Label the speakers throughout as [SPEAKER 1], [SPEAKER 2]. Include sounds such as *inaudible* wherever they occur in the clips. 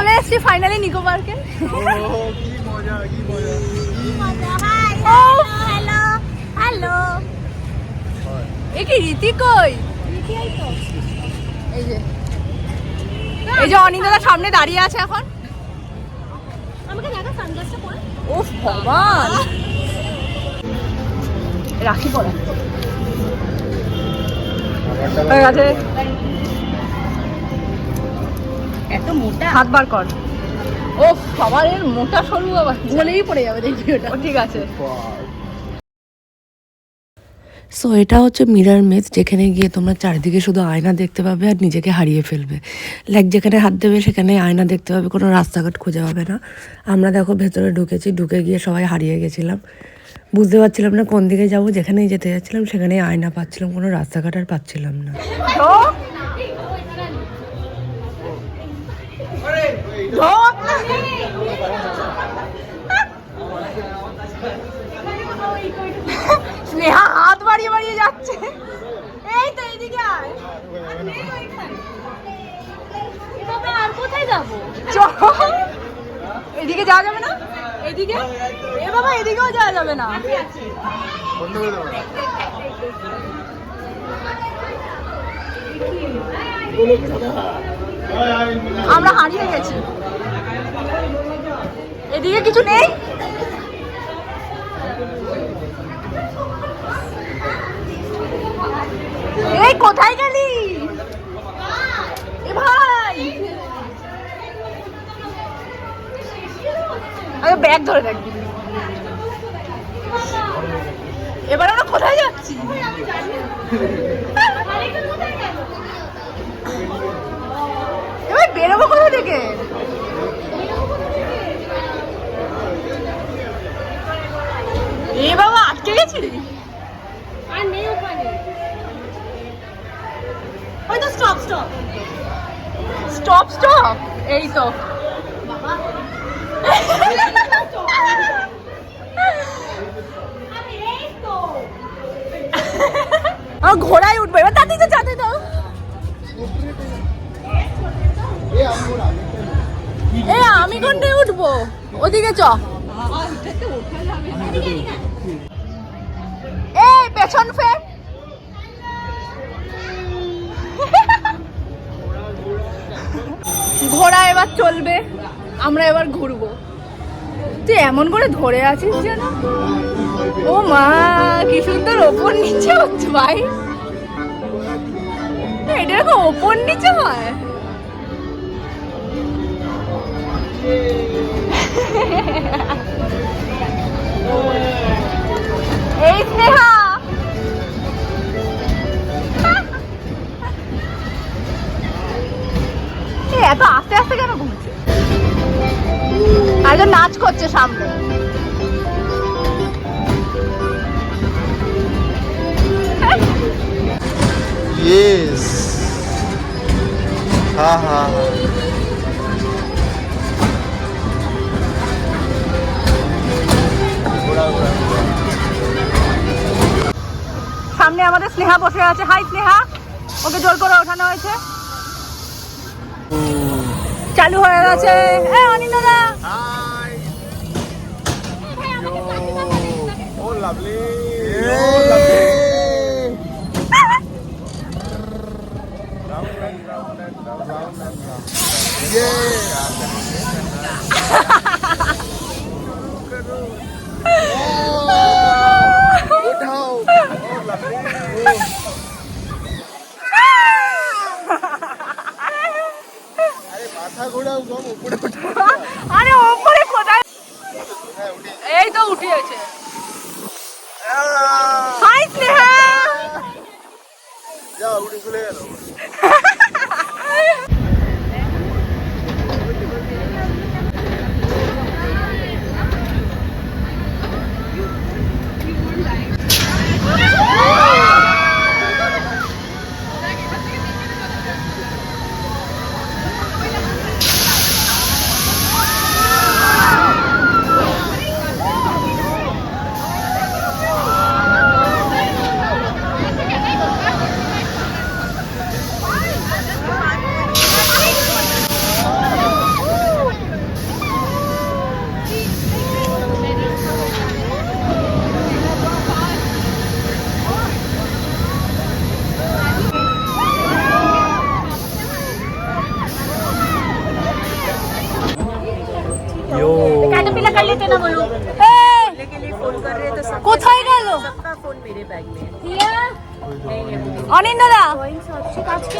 [SPEAKER 1] চলে এসেছি ফাইনালি নিকো পার্কে
[SPEAKER 2] কি মজা কি মজা
[SPEAKER 1] হ্যালো হ্যালো। এ কি রীতি কই? এই যে। এই যে সামনে দাঁড়িয়ে আছে এখন। ভগবান। রাখি পড়া
[SPEAKER 3] এত মোটা?
[SPEAKER 1] হাত বার কর। ও সবার এর মোটা সরু আবার
[SPEAKER 3] গলেই পড়ে যাবে দেখবি ওটা।
[SPEAKER 1] ঠিক আছে।
[SPEAKER 4] সো এটা হচ্ছে মিরার মেজ যেখানে গিয়ে তোমরা চারিদিকে শুধু আয়না দেখতে পাবে আর নিজেকে হারিয়ে ফেলবে। লাইক যেখানে হাত দেবে সেখানে আয়না দেখতে পাবে কোনো রাস্তাঘাট খুঁজে পাবে না। আমরা দেখো ভেতরে ঢুকেছি ঢুকে গিয়ে সবাই হারিয়ে গেছিলাম। বুঝতে পারছিলাম না কোন দিকে যাব যেখানেই যেতে যাচ্ছিলাম সেখানেই আয়না পাচ্ছিলাম কোনো রাস্তাঘাট আর পাচ্ছিলাম না।
[SPEAKER 1] ধো স্নেহা হাত বাড়িয়ে বাড়িয়ে যাচ্ছে। এই তো এইদিকে আয়।
[SPEAKER 3] আর কোথায় যাব
[SPEAKER 1] এদিকে যাওয়া যাবে না? এদিকে? এ বাবা এদিকেও যাওয়া যাবে না। আমরা হারিয়ে গেছি। এদিকে কিছু নেই? এই, কোথায় গেলি? এ ভাই! ব্যাগ ধরে রাখবি। এবার আমরা কোথায় যাচ্ছি? এবার বেরোবো কোথা থেকে? এ বাবা আটকে গেছি
[SPEAKER 3] আর নেই ওখানে।
[SPEAKER 1] ওই তো স্টপ স্টপ স্টপ স্টপ এই তো।
[SPEAKER 3] আরে *laughs* এই তো
[SPEAKER 1] আমার ঘোড়ায় উঠবো। এবার তাতেই তো যাতে দাও এ, আমি কোনটায় উঠবো? ওদিকে চ। এই পেছন ফের। ঘোড়া এবার চলবে। আমরা এবার ঘুরবো। তুই এমন করে ধরে আছিস যেন? ও মা, কি সুন্দর ওপর নিচে হচ্ছে ভাই। এটা এরকম ওপর নিচে হয়? এই স্নেহা! এত আস্তে আস্তে কেন ঘুমছে আর নাচ করছে সামনে।
[SPEAKER 2] ইয়েস হ্যাঁ হ্যাঁ হ্যাঁ ঘোড়া
[SPEAKER 1] সামনে আমাদের স্নেহা বসে আছে। হাই স্নেহা। ওকে জোর করে ওঠানো হয়েছে। চালু হয়ে গেছে। এ.
[SPEAKER 2] Oh. Oh, আরে
[SPEAKER 1] ওপরে কোথায়? এই তো উঠিয়েছে হাই স্নেহা।
[SPEAKER 2] যা উঠে চলে
[SPEAKER 3] लेते ना वो लोग
[SPEAKER 1] এই,
[SPEAKER 5] के लिए फोन कर रहे हैं तो सब
[SPEAKER 1] কোথায় গেল
[SPEAKER 5] सबका फोन मेरे बैग में है
[SPEAKER 3] हिया
[SPEAKER 5] नहीं है मुझे
[SPEAKER 1] অনিন্দদা
[SPEAKER 3] আজকে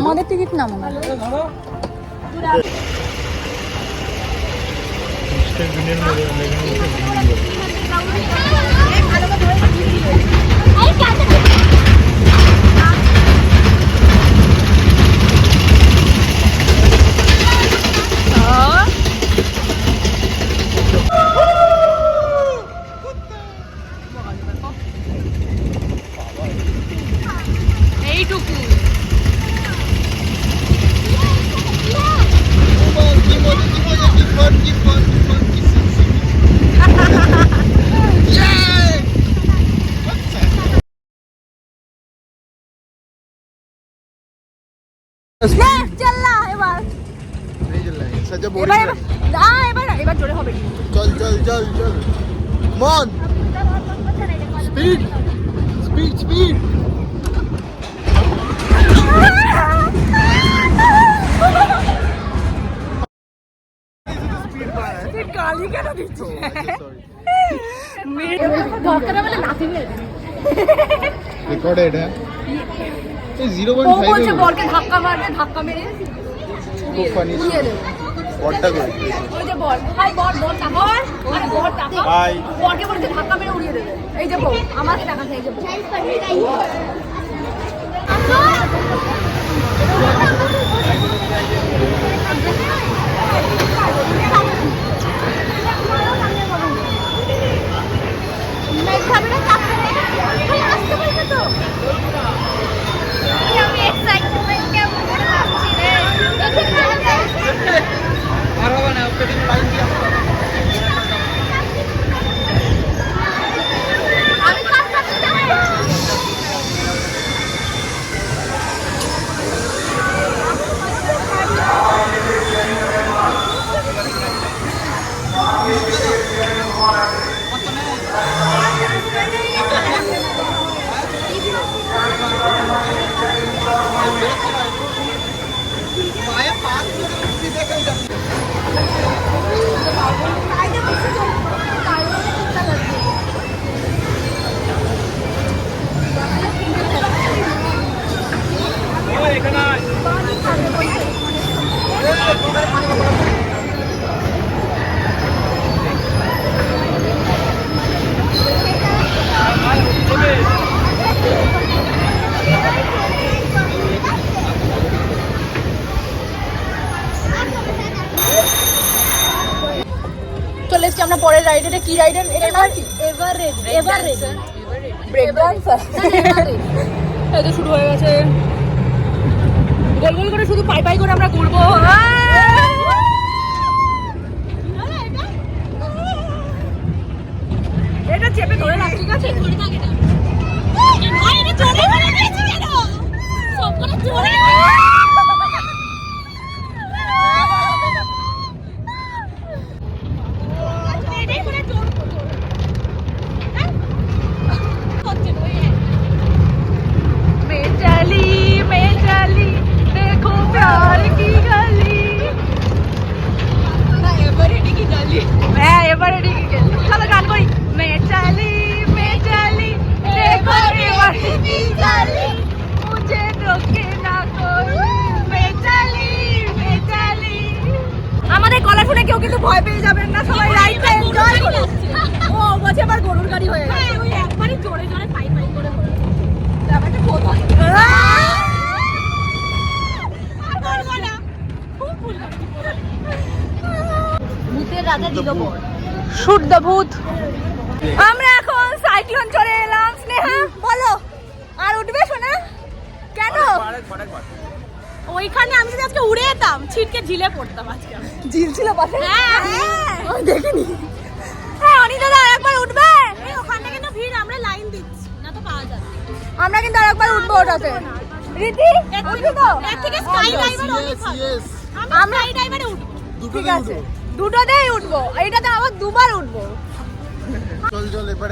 [SPEAKER 1] আমাদের টিকিট নামো না এইটুকু
[SPEAKER 2] চল
[SPEAKER 1] না এবার
[SPEAKER 2] সাজা বড়
[SPEAKER 1] এবার এবার এবার জোরে হবে
[SPEAKER 2] চল চল চল চল মন স্পিড স্পিড স্পিড
[SPEAKER 1] গালি কেন দিচ্ছ
[SPEAKER 3] ভক্তরা বলে
[SPEAKER 2] নাথিং রেকর্ডেড হ্যাঁ
[SPEAKER 1] এই
[SPEAKER 2] 0.5
[SPEAKER 1] বলছে বলকে ধাক্কা মারবে ধাক্কা মেরে খুব ফানি
[SPEAKER 2] বলটা করে
[SPEAKER 1] ওই যে বল হাই বল বল টাকা মানে বল টাকা
[SPEAKER 2] হাই
[SPEAKER 1] বলকে বলছে ধাক্কা মেরে উড়িয়ে দেবে এই যে বল আমাকে টাকা চাই যে বল বউ
[SPEAKER 3] আমি এক্সাইটমেন্ট কেমন করে ভাবছি রে আমি কাজ করতে যাব
[SPEAKER 1] চলে এসছি আমরা পরের রাইড এটা কি রাইডের এটা নাম কি
[SPEAKER 3] এবার
[SPEAKER 1] ব্রেক ডান্সার এই তো শুরু হয়ে গেছে। গোল গোল করে শুধু পাই পাই করে আমরা ঘুরবো ভয় পেয়ে যাবেন না সবাই রাইডটা এনজয় করুন ও বলছে আবার গরুর গাড়ি হয়ে গেছে। ওই একবারই জোরে জোরে পাই পাই করে হলো ব্যাপারটা কোথায়
[SPEAKER 3] ভূতের রাজা দিল বর
[SPEAKER 1] শুট ভূত। আমরা এখন সাইক্লোন চলে এলাম। স্নেহা বলো। আর উঠবে শোনা কেন?
[SPEAKER 3] ওইখানে আমি যদি আজকে উড়ে যেতাম ছিটকে ঝিলে পড়তাম আজকে
[SPEAKER 1] ঝিল ছিল পাশে?
[SPEAKER 3] হ্যাঁ।
[SPEAKER 1] আমি দেখিনি। হ্যাঁ অনিতা দা একবার উঠবে।
[SPEAKER 3] এই ওখানটা কিন্তু ভিড় আমরা লাইন দিচ্ছি না তো পাওয়া যাবে।
[SPEAKER 1] আমরা কিন্তু আরেকবার উঠবো ওটাতে। রীতি উঠবি তো?
[SPEAKER 3] এর থেকে স্কাই অনেক ভালো। আমরা স্কাই ডাইভারে উঠবো।
[SPEAKER 1] ঠিক আছে। দুটোতেই উঠবো। এইটাতে আবার দুবার উঠবো।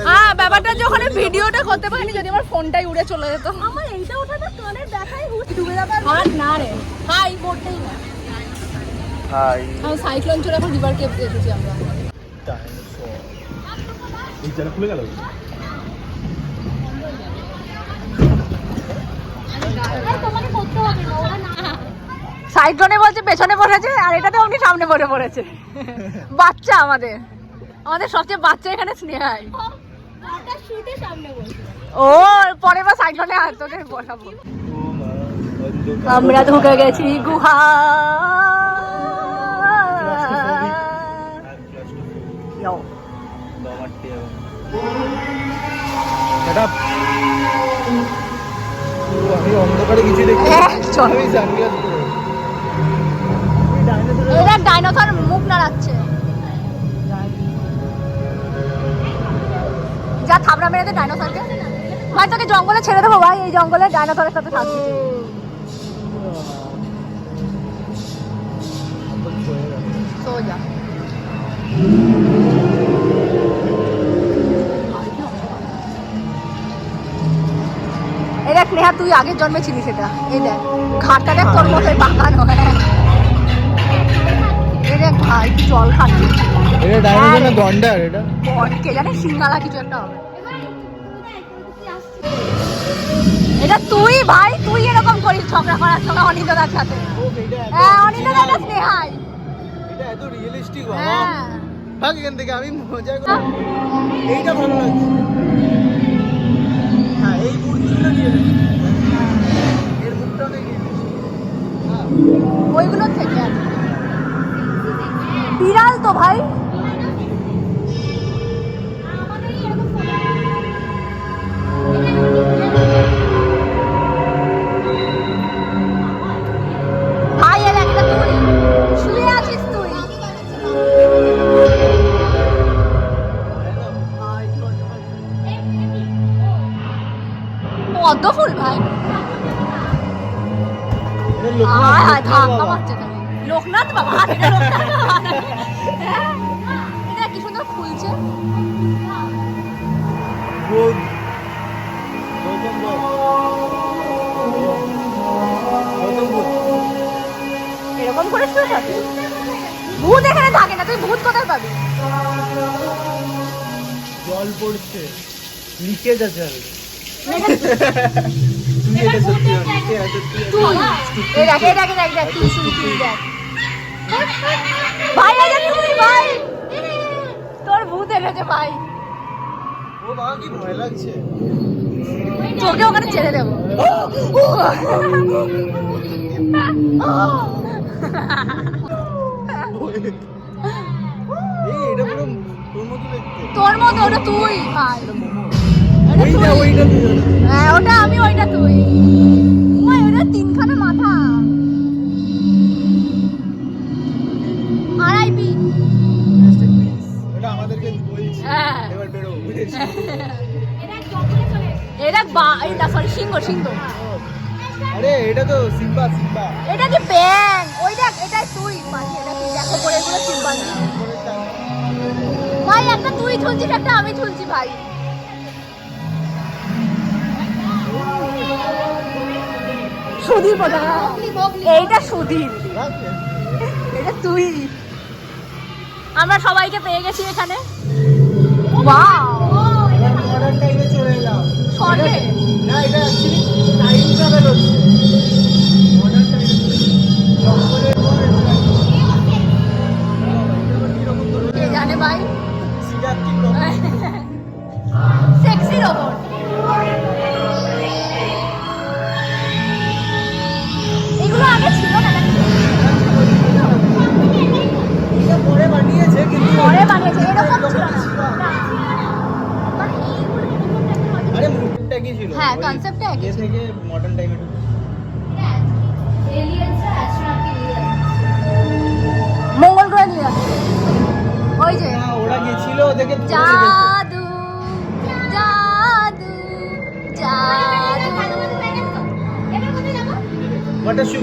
[SPEAKER 1] হ্যাঁ ব্যাপারটা যে ওখানে ভিডিওটা করতে পারিনি যদি আমার ফোনটাই উড়ে চলে যেত।
[SPEAKER 3] আমার এইটা হুট ডুবে যাবে
[SPEAKER 1] আর না রে।
[SPEAKER 3] হাই মোটেই না।
[SPEAKER 2] হাই।
[SPEAKER 1] সাইক্লোন চলে এখন রিভার কেপ এসেছি আমরা।
[SPEAKER 2] এই জায়গা খুলে গেল?
[SPEAKER 3] তোমাকে করতে হবে না ওরা না।
[SPEAKER 1] সাইক্লোনে বলছে পেছনে পড়েছে আর এটাতে অমনি সামনে পড়ে পড়েছে। বাচ্চা আমাদের। আমাদের সবচেয়ে বাচ্চা এখানে স্নেহাই। ও পরের বার সাইক্লোনে আর তোকে বসাবো। আমরা ঢুকে গেছি গুহা।
[SPEAKER 2] অন্ধকারে কিছু দেখি পরে
[SPEAKER 1] ডাইনোসর মুখ নাড়াচ্ছে। যা থাবড়া মেরে দে ডাইনোসরকে। ভাই তোকে জঙ্গলে ছেড়ে দেবো ভাই। এই জঙ্গলে ডাইনোসরের সাথে থাকবি সোজা এই দেখ নেহা তুই আগের জন্মে ছিলিস এটা। এই দেখ ঘাটটা দেখ তোর মতোই বাঁকানো হ্যাঁ দেখ ভাই জল খাচ্ছি
[SPEAKER 2] এটা ডাইনোসর না গন্ডার এটা।
[SPEAKER 1] কে জানে সিঙ্গালা কিছু একটা হবে। এটা তুই ভাই তুই এরকম করিস ঝগড়া করার সময় অনিন্দার সাথে। হ্যাঁ অনিন্দার একটা স্নেহাই।
[SPEAKER 2] এটা এত রিয়েলিস্টিক
[SPEAKER 1] হ্যাঁ।
[SPEAKER 2] ভাগ এখান থেকে আমি মজা করে। এইটা ভালো লাগছে। হ্যাঁ এই মূর্তিগুলো রিয়েলিস্টিক এর মুখটা অনেক realistic।
[SPEAKER 1] ওইগুলোর থেকে। আছে। বিড়াল তো ভাই। পদ্ম ফুল ভাই।
[SPEAKER 2] লোকনাথ বাবা।
[SPEAKER 1] এটা কি সুন্দর খুলছে এরকম করে শুয়ে থাকে? ভূত এখানে থাকে না তুই ভূত কোথায় পাবি?
[SPEAKER 2] জল পড়ছে লিকেজ আছে আর
[SPEAKER 1] ভাই তোর ভূত এনেছে ভাই।
[SPEAKER 2] ও বাবা কি ভয় লাগছে।
[SPEAKER 1] তোকে ওখানে ছেড়ে দেবো।
[SPEAKER 2] তোর মতো
[SPEAKER 1] ওটা তুই। ভাই
[SPEAKER 2] ওইটা ওইটা
[SPEAKER 1] হ্যাঁ ওটা আমি ওইটা তুই।
[SPEAKER 2] এটা
[SPEAKER 1] বা এটা সরি সিংহ সিংহ।
[SPEAKER 2] আরে এটা তো সিম্বা সিম্বা।
[SPEAKER 1] এটা কি ব্যাং ওই দেখ এটাই তুই পাখি। এটা কি দেখো পরে এগুলো চিম্পাঞ্জি ভাই একটা তুই ঝুলছিস একটা আমি ঝুলছি ভাই। সুধীর বোধ এইটা সুধীর। এটা তুই। আমরা সবাইকে পেয়ে গেছি এখানে। ওয়াও
[SPEAKER 2] মডার্ন টাইমে চলে এলাম। না এটা অ্যাকচুয়ালি টাইম ট্রাভেল হচ্ছে মডার্ন টাইমে জঙ্গলের পর
[SPEAKER 1] জানে ভাই? সেক্সি রোবট *laughs*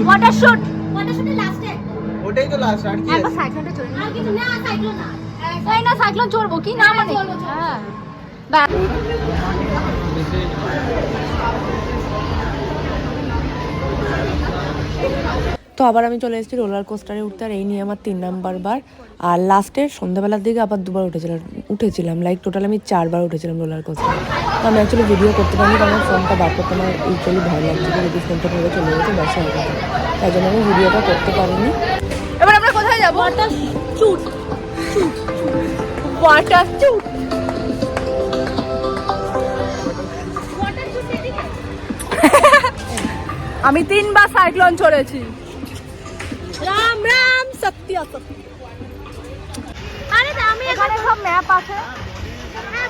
[SPEAKER 2] ওটা শুট
[SPEAKER 1] ওয়াটার শুট
[SPEAKER 2] ওটাই তো লাস্ট আর কি
[SPEAKER 1] একবার
[SPEAKER 2] আছে?
[SPEAKER 1] সাইক্লোনটা চলে কিছু না সাইক্লোন চড়বো কি না মানে? হ্যাঁ। ব্যাস।
[SPEAKER 4] তো আবার আমি চলে এসেছি রোলার কোস্টারে উঠতে আর এই নিয়ে আমার তিন নাম্বার বার। আর লাস্টের সন্ধ্যাবেলার দিকে আবার দুবার উঠেছিলাম উঠেছিলাম। লাইক টোটাল আমি চারবার উঠেছিলাম রোলার কোস্টারে তো আমি অ্যাকচুয়ালি ভিডিও করতে পারিনি কারণ ফোনটা বার করতে আমার ইউজুয়ালি ভয় লাগছিল যদি ফোনটা ধরে চলে যেতে ব্যবসা হয়ে যেত তাই জন্য আমি ভিডিওটা করতে পারিনি।
[SPEAKER 1] এবার আমরা কোথায় যাব? ওয়াটার চুট ওয়াটার চুট আমি তিনবার সাইক্লোন চড়েছি। রাম রাম সত্যি অসত্যি।
[SPEAKER 3] আরে আমি
[SPEAKER 1] এখানে সব ম্যাপ আছে।
[SPEAKER 3] হ্যাঁ,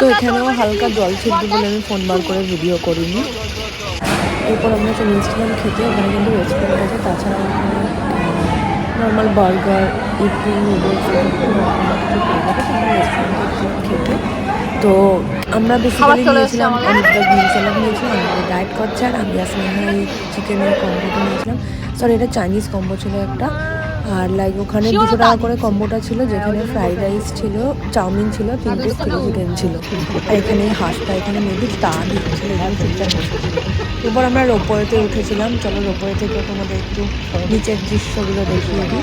[SPEAKER 4] তো এখানেও হালকা জল ছিল বলে আমি ফোন বার করে ভিডিও করিনি। এরপর আমরা চলে এসেছিলাম খেতে ওখানে কিন্তু রেস্টুরেন্ট আছে তাছাড়া নর্মাল বার্গার ইডলি নুডলস খেতে। তো আমরা বেসিক্যালি নিয়েছিলাম। অনেকটা গ্রিন স্যালাড নিয়েছিলাম আমাদের ডায়েট করছে আর আমি আসলে এই চিকেনের কম্বোটা নিয়েছিলাম। সরি এটা চাইনিজ কম্বো ছিল একটা। আর লাইক ওখানে দুশো টাকা করে কম্বোটা ছিল যেখানে ফ্রাইড রাইস ছিল চাউমিন ছিল তিন পিস চিকেন ছিল আর এখানে হাঁসটা এখানে মেবি তা দিচ্ছিল এখানে চুপচাপ বসেছিল এরপর আমরা রোপওয়েতে উঠেছিলাম চলো রোপওয়ে থেকে তোমাদের একটু নিচের দৃশ্যগুলো দেখিয়ে দিই।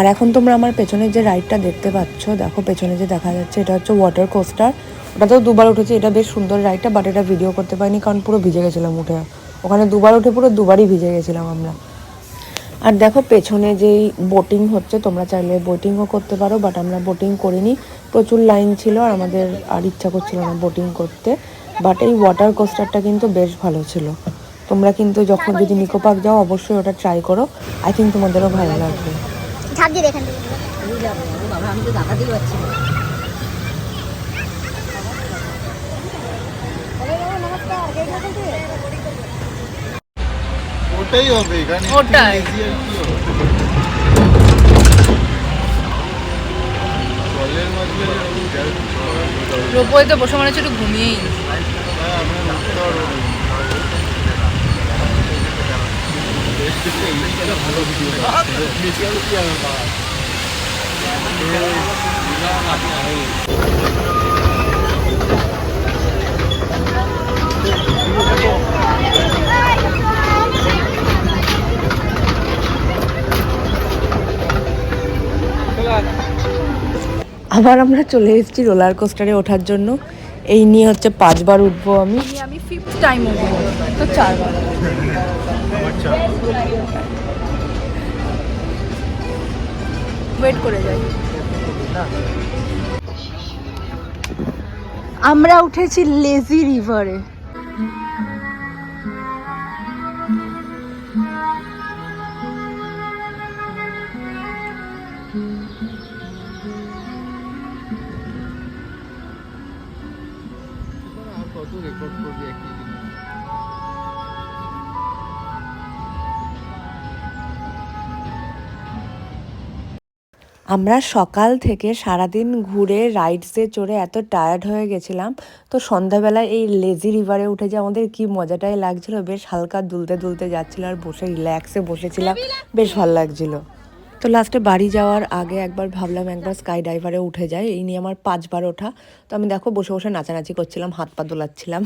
[SPEAKER 4] আর এখন তোমরা আমার পেছনে যে রাইডটা দেখতে পাচ্ছ, দেখো পেছনে যে দেখা যাচ্ছে, এটা হচ্ছে ওয়াটার কোস্টার ওটাতেও দুবার উঠেছি, এটা বেশ সুন্দর রাইডটা বাট এটা ভিডিও করতে পারিনি, কারণ পুরো ভিজে গেছিলাম উঠে। ওখানে দুবার উঠে পুরো দুবারই ভিজে গেছিলাম আমরা। আর দেখো পেছনে যেই বোটিং হচ্ছে, তোমরা চাইলে বোটিংও করতে পারো বাট আমরা বোটিং করিনি। প্রচুর লাইন ছিল আর আমাদের আর ইচ্ছা করছিল না বোটিং করতে। বাট এই ওয়াটার কোস্টারটা কিন্তু বেশ ভালো ছিল। তোমরা কিন্তু যখন যদি নিকো পার্ক যাও, অবশ্যই ওটা ট্রাই করো। আই থিঙ্ক তোমাদেরও ভালো লাগবে।
[SPEAKER 3] ঝাঁপ দিয়ে দেখেন তুমি।
[SPEAKER 2] ওটাই হবে এখানে
[SPEAKER 1] ওটাই।
[SPEAKER 2] হবে? এরকম জল
[SPEAKER 1] বসে মনে হচ্ছে একটু ঘুমিয়েই নি।
[SPEAKER 2] হ্যাঁ, আমরা উঠতে পারব না। এইদিকটা
[SPEAKER 4] আবার আমরা চলে এসেছি রোলার কোস্টারে ওঠার জন্য। এই নিয়ে হচ্ছে পাঁচবার উঠবো আমি।
[SPEAKER 1] আমি ফিফথ টাইম উঠবো। তো চারবার। ওয়েট করে যাই। আমরা উঠেছি লেজি রিভারে
[SPEAKER 4] আমরা সকাল থেকে সারাদিন ঘুরে রাইডসে চড়ে এত টায়ার্ড হয়ে গেছিলাম। তো সন্ধ্যাবেলায় এই লেজি রিভারে উঠে যে আমাদের কি মজাটাই লাগছিল, বেশ হালকা দুলতে দুলতে যাচ্ছিল আর বসে রিল্যাক্সে বসেছিলাম, বেশ ভালো লাগছিল। তো লাস্টে বাড়ি যাওয়ার আগে একবার ভাবলাম একবার স্কাই ড্রাইভারে উঠে যায় এই নিয়ে আমার পাঁচবার ওঠা তো আমি দেখো বসে বসে নাচানাচি করছিলাম, হাত পা দোলাচ্ছিলাম।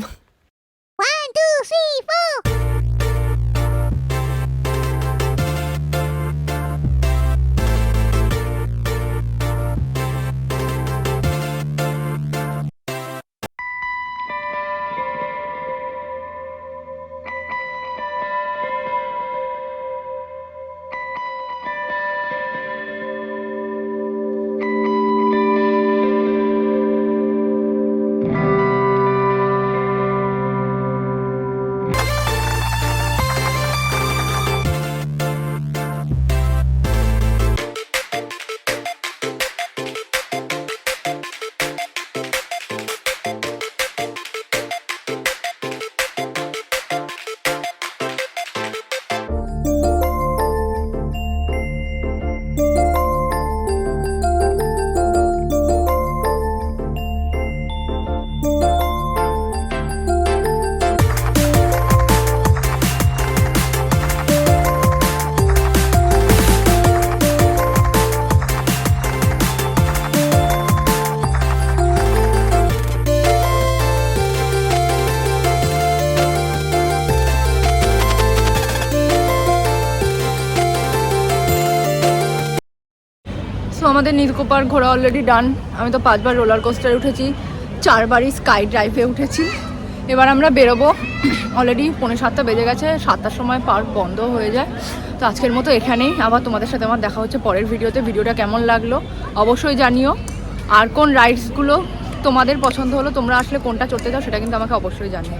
[SPEAKER 1] আমাদের নিকো পার্ক ঘোরা অলরেডি ডান আমি তো পাঁচবার রোলার কোস্টারে উঠেছি, চারবারই স্কাই ড্রাইভে উঠেছি। এবার আমরা বেরোবো। অলরেডি পৌনে সাতটা বেজে গেছে, সাতটার সময় পার্ক বন্ধ হয়ে যায়। তো আজকের মতো এখানেই। আবার তোমাদের সাথে আমার দেখা হচ্ছে পরের ভিডিওতে ভিডিওটা কেমন লাগল অবশ্যই জানিও। আর কোন রাইডসগুলো তোমাদের পছন্দ হলো, তোমরা আসলে কোনটা চড়তে চাও সেটা কিন্তু আমাকে অবশ্যই জানিও।